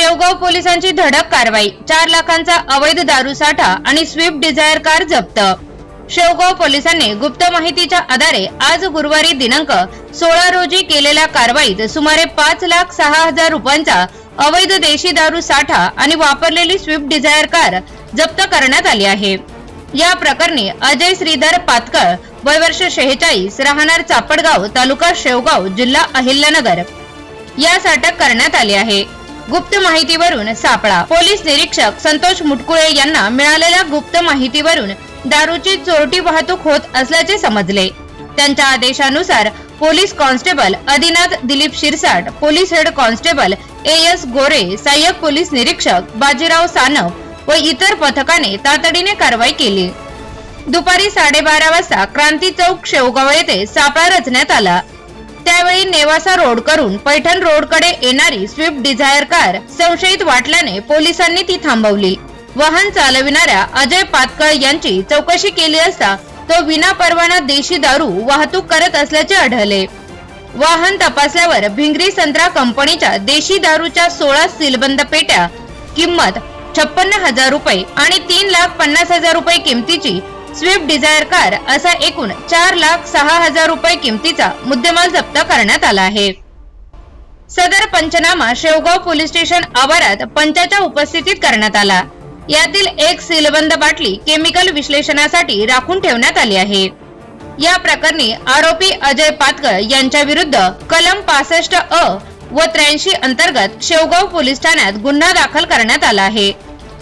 शेवगाव पोलिसांची धडक कारवाई. चार लाखांचा अवैध दारू साठा आणि स्विफ्ट डिझायर कार जप्त. शेवगाव पोलिसांनी गुप्त माहितीच्या आधारे आज गुरुवारी दिनांक सोळा रोजी केलेल्या कारवाईत सुमारे पाच लाख सहा हजार रुपयांचा अवैध देशी दारू साठा आणि वापरलेली स्विफ्ट डिझायर कार जप्त करण्यात आली आहे. या प्रकरणी अजय श्रीधर पातकळ वय वर्ष शेहेचाळीस राहणार चापडगाव तालुका शेवगाव जिल्हा अहिल्यानगर. यास अटक करण्यात आली आहे. गुप्त माहितीवरून सापळा. पोलीस निरीक्षक संतोष मुटकुळे यांना मिळालेल्या गुप्त माहितीवरून दारूची चोरटी वाहतूक होत असल्याचे समजले. त्यांच्या आदेशानुसार police constable Adinath Dilip Shirsat police head constable A S Gore सहाय्यक पोलीस निरीक्षक बाजीराव सानप व इतर पथकाने तातडीने कारवाई केली. दुपारी साडेबारा वाजता क्रांती चौक शेवगाव येथे सापळा रचण्यात आला. त्यावेळी नेवासा रोड करून पैठण रोडकडे येणारी स्विफ्ट डिझायर कार संशयित वाटल्याने पोलिसांनी ती थांबवली. वाहन चालविणाऱ्या अजय पातकळ यांची चौकशी केली असता तो विना परवाना देशी दारू वाहतूक करत असल्याचे आढळले. वाहन तपासल्यावर भिंगरी संत्रा कंपनीच्या देशी दारूच्या सोळा सीलबंद पेट्या किंमत छप्पन्न हजार रुपये आणि तीन लाख पन्नास हजार रुपये किमतीची स्विफ्ट डिझायर कार असा एकूण चार लाख सहा हजार रुपये किमतीचा मुद्देमाल जप्त करण्यात आला आहे. सदर पंचनामा शेवगाव पोलीस स्टेशन आवारात पंचाच्या उपस्थितीत करण्यात आला. यातील एक सीलबंद बाटली केमिकल विश्लेषणासाठी राखून ठेवण्यात आली आहे. या प्रकरणी आरोपी अजय पातकळ यांच्या विरुद्ध कलम पासष्ट अ व त्र्याऐंशी अंतर्गत शेवगाव पोलीस ठाण्यात गुन्हा दाखल करण्यात आला आहे.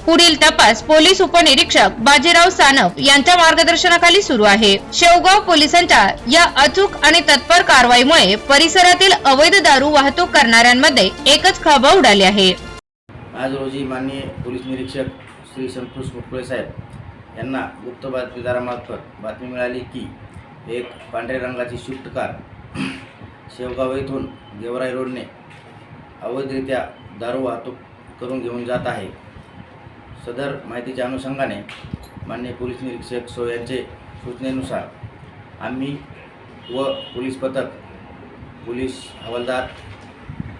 पुढील तपास पोलीस उपनिरीक्षक बाजीराव सानप यांच्या मार्गदर्शनाखाली सुरू आहे. शेवगाव पोलिसांच्या या अचूक आणि तत्पर कारवाईमुळे परिसरातील अवैध दारू वाहतूक करणाऱ्यांमध्ये एकच खळबळ उडाली आहे. आज रोजी माननीय पोलीस निरीक्षक श्री संतोष मुटकुळे साहेब यांना गुप्त बातमीदारामार्फत बातमी मिळाली की एक पांढऱ्या रंगाची शिफ्ट कार शेवगाव येथून गेवराई रोडने अवैधरित्या दारू वाहतूक करून घेऊन जात आहे. सदर माहितीच्या अनुषंगाने माननीय पोलीस निरीक्षक सो यांचे सूचनेनुसार आम्ही व पोलीस पथक पोलीस हवालदार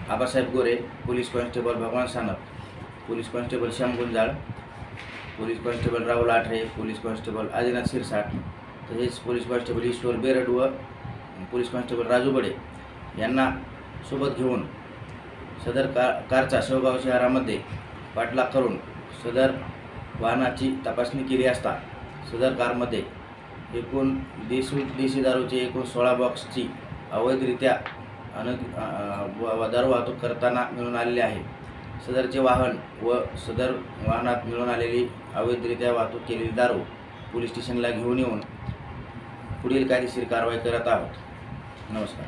Abasaheb Gore police constable Bhagwan Sanap police constable Shyam Gunjal police constable Rahul Athare police constable Adinath Shirsat तसेच पोलीस कॉन्स्टेबल ईश्वर बेरड व पोलीस कॉन्स्टेबल राजू बडे यांना सोबत घेऊन सदर कार कारचा शेवगाव शहरामध्ये पाठलाग करून सदर वाहनाची तपासणी केली असता सदर कारमध्ये एकूण देशी देशी दारूचे एकूण सोळा बॉक्सची अवैधरित्या अन दारू वाहतूक करताना मिळून आलेले आहे. सदरचे वाहन व सदर वाहनात मिळून आलेली अवैधरित्या वाहतूक केलेली दारू पोलीस स्टेशनला घेऊन येऊन पुढील कायदेशीर कारवाई करत आहोत. नमस्कार.